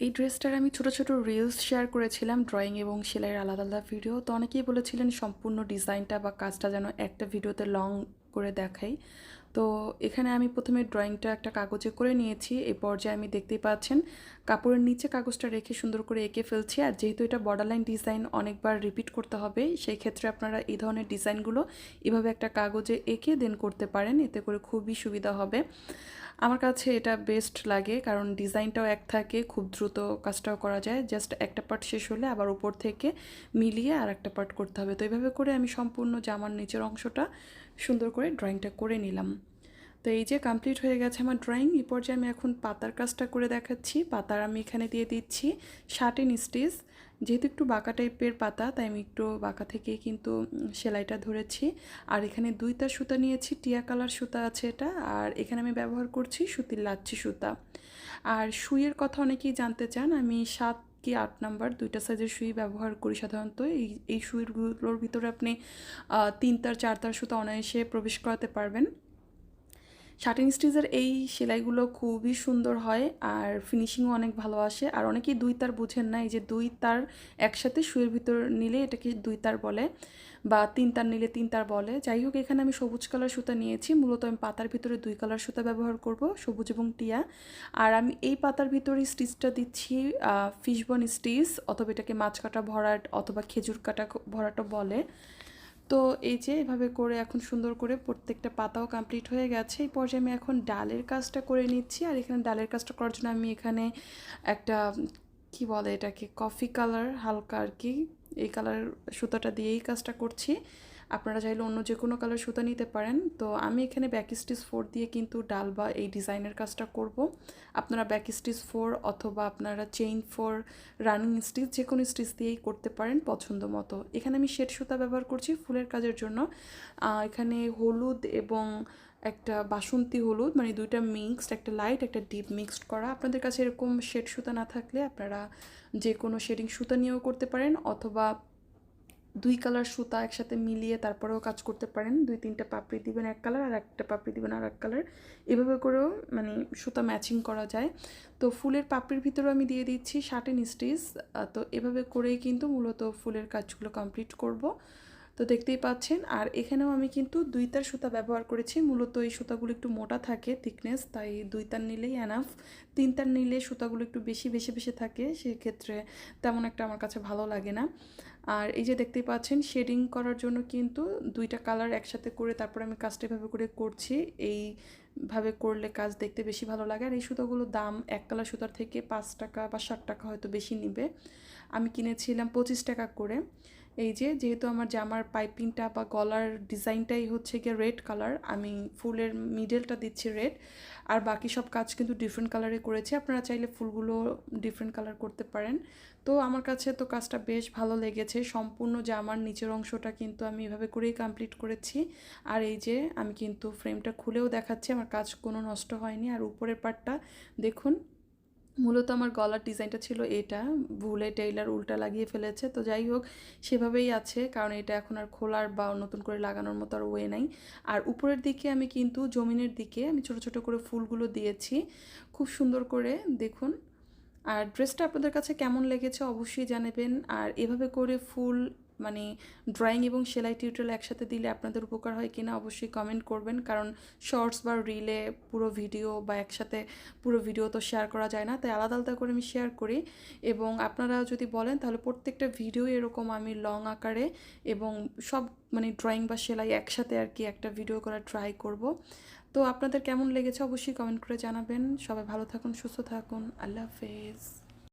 এই ড্রেসটার আমি ছোট ছোট রিলস শেয়ার করেছিলাম ড্রয়িং এবং সেলাইয়ের আলাদা আলাদা ভিডিও তো অনেকেই বলেছিলেন সম্পূর্ণ ডিজাইনটা বা কাজটা যেন একটা ভিডিওতে লং করে দেখাই। তো এখানে আমি প্রথমে ড্রয়িংটা একটা কাগজে করে নিয়েছি। এই পর্যায়ে আমি দেখতেই পাচ্ছেন, কাপড়ের নিচে কাগজটা রেখে সুন্দর করে এঁকে ফেলছি। আর যেহেতু এটা বর্ডারলাইন ডিজাইন অনেকবার রিপিট করতে হবে, সেই ক্ষেত্রে আপনারা এই ধরনের ডিজাইনগুলো এভাবে একটা কাগজে এঁকে দেন করতে পারেন। এতে করে খুবই সুবিধা হবে। আমার কাছে এটা বেস্ট লাগে, কারণ ডিজাইনটাও এক থাকে, খুব দ্রুত কাজটাও করা যায়। জাস্ট একটা পার্ট শেষ হলে আবার উপর থেকে মিলিয়ে আর একটা পার্ট করতে হবে। তো এইভাবে করে আমি সম্পূর্ণ জামার নিচের অংশটা সুন্দর করে ড্রয়িংটা করে নিলাম। তো এই যে কমপ্লিট হয়ে গেছে আমার ড্রয়িং এই পর্যায়ে আমি এখন পাতার কাজটা করে দেখাচ্ছি। পাতার আমি এখানে দিয়ে দিচ্ছি শার্টিন স্টিচ যেহেতু একটু বাঁকা টাইপের পাতা, তাই আমি একটু বাঁকা থেকে কিন্তু সেলাইটা ধরেছি। আর এখানে দুইটা সুতা নিয়েছি, টিয়া কালার সুতা আছে এটা, আর এখানে আমি ব্যবহার করছি সুতির লাচ্ছি সুতা। আর সুইয়ের কথা অনেকেই জানতে চান, আমি সাত কি আট নাম্বার, দুইটা সাইজের সুই ব্যবহার করি সাধারণত। এই এই সুইগুলোর ভিতরে আপনি তিন তার, চার তার সুতা অনায়াসে প্রবেশ করাতে পারবেন। শার্টিং স্টিচের এই সেলাইগুলো খুবই সুন্দর হয় আর ফিনিশিংও অনেক ভালো আসে। আর অনেকেই দুই তার বুঝেন না, এই যে দুই তার একসাথে শুয়ের ভিতর নিলে এটাকে দুই তার বলে বা তিন তার নিলে তিন তার বলে। যাই হোক, এখানে আমি সবুজ কালার সুতা নিয়েছি। মূলত আমি পাতার ভিতরে দুই কালার সুতা ব্যবহার করব, সবুজ এবং টিয়া। আর আমি এই পাতার ভিতরে স্টিচটা দিচ্ছি ফিশবন স্টিচ অথবা এটাকে মাছ কাটা ভরাট অথবা খেজুর কাটা ভরাটও বলে। তো এই যে এভাবে করে এখন সুন্দর করে প্রত্যেকটা পাতাও কমপ্লিট হয়ে গেছে। এই পর্যায়ে আমি এখন ডালের কাজটা করে নিচ্ছি আর এখানে ডালের কাজটা করার জন্য আমি এখানে একটা, কি বলে এটাকে কফি কালার হালকা আর কি, এই কালার সুতোটা দিয়েই কাজটা করছি। আপনারা চাইলে অন্য যে কোনো কালার সুতা নিতে পারেন। তো আমি এখানে ব্যাক স্টিচ ফোর দিয়ে কিন্তু ডাল বা এই ডিজাইনের কাজটা করব। আপনারা ব্যাক স্টিচ ফোর অথবা আপনারা চেইন ফোর রানিং স্টিচ যে কোনো স্টিচ দিয়েই করতে পারেন পছন্দ মতো। এখানে আমি শেড সুতা ব্যবহার করছি ফুলের কাজের জন্য। এখানে হলুদ এবং একটা বাসন্তী হলুদ মানে দুইটা মিক্সড একটা লাইট একটা ডিপ মিক্সড করা। আপনাদের কাছে এরকম শেড সুতা না থাকলে আপনারা যে কোনো শেডিং সুতা নিয়েও করতে পারেন অথবা দুই কালার সুতা একসাথে মিলিয়ে তারপরেও কাজ করতে পারেন। দুই তিনটা পাপড়ি দিবেন এক কালার আর একটা পাপড়ি দিবেন আর এক কালার। এভাবে করেও মানে সুতা ম্যাচিং করা যায়। তো ফুলের পাপড়ির ভিতরেও আমি দিয়ে দিচ্ছি শার্টেন স্টিচ তো এভাবে করেই কিন্তু মূলত ফুলের কাজগুলো কমপ্লিট করব। তো দেখতেই পাচ্ছেন। আর এখানেও আমি কিন্তু দুই তার সুতা ব্যবহার করেছি। মূলত এই সুতাগুলো একটু মোটা থাকে থিকনেস তাই দুই তার নিলেই অ্যানাফ তিন তার নিলে সুতাগুলো একটু বেশি বেশি বেশি থাকে, সেক্ষেত্রে তেমন একটা আমার কাছে ভালো লাগে না। আর এই যে দেখতেই পাচ্ছেন শেডিং করার জন্য কিন্তু দুইটা কালার একসাথে করে তারপর আমি কাজটা এভাবে করে করছি। এইভাবে করলে কাজ দেখতে বেশি ভালো লাগে। আর এই সুতোগুলোর দাম এক কালার সুতার থেকে পাঁচ টাকা বা ষাট টাকা হয়তো বেশি নিবে। আমি কিনেছিলাম পঁচিশ টাকা করে। এই যে, যেহেতু আমার জামার পাইপিংটা বা গলার ডিজাইনটাই হচ্ছে গিয়ে রেড কালার, আমি ফুলের মিডেলটা দিচ্ছি রেড। আর বাকি সব কাজ কিন্তু ডিফারেন্ট কালারে করেছি। আপনারা চাইলে ফুলগুলো ডিফারেন্ট কালার করতে পারেন। তো আমার কাছে তো কাজটা বেশ ভালো লেগেছে। সম্পূর্ণ জামার নিচের অংশটা কিন্তু আমি এভাবে করেই কমপ্লিট করেছি। আর এই যে, আমি কিন্তু ফ্রেমটা খুলেও দেখাচ্ছি। আমার কাজ কোনো নষ্ট হয়নি। আর উপরের পার্টটা দেখুন মূলত আমার গলার ডিজাইনটা ছিল এটা। ভুলে টেইলার উল্টা লাগিয়ে ফেলেছে। তো যাই হোক, সেভাবেই আছে। কারণ এটা এখন আর খোলার বা নতুন করে লাগানোর মতো আর ওয়ে নাই। আর উপরের দিকে আমি কিন্তু জমিনের দিকে আমি ছোট ছোট করে ফুলগুলো দিয়েছি। খুব সুন্দর করে, দেখুন। আর ড্রেসটা আপনাদের কাছে কেমন লেগেছে অবশ্যই জানাবেন। আর এভাবে করে ফুল মানে ড্রয়িং এবং সেলাই টিউটোরিয়াল একসাথে দিলে আপনাদের উপকার হয় কিনা অবশ্যই কমেন্ট করবেন। কারণ শর্টস বা রিলে পুরো ভিডিও বা একসাথে পুরো ভিডিও তো শেয়ার করা যায় না, তাই আলাদা আলাদা করে আমি শেয়ার করি। এবং আপনারা যদি বলেন, তাহলে প্রত্যেকটা ভিডিও এরকম আমি লং আকারে এবং সব মানে ড্রয়িং বা সেলাই একসাথে আর কি একটা ভিডিও করার ট্রাই করব। তো আপনাদের কেমন লেগেছে অবশ্যই কমেন্ট করে জানাবেন। সবাই ভালো থাকুন, সুস্থ থাকুন। আল্লাহ হাফেজ।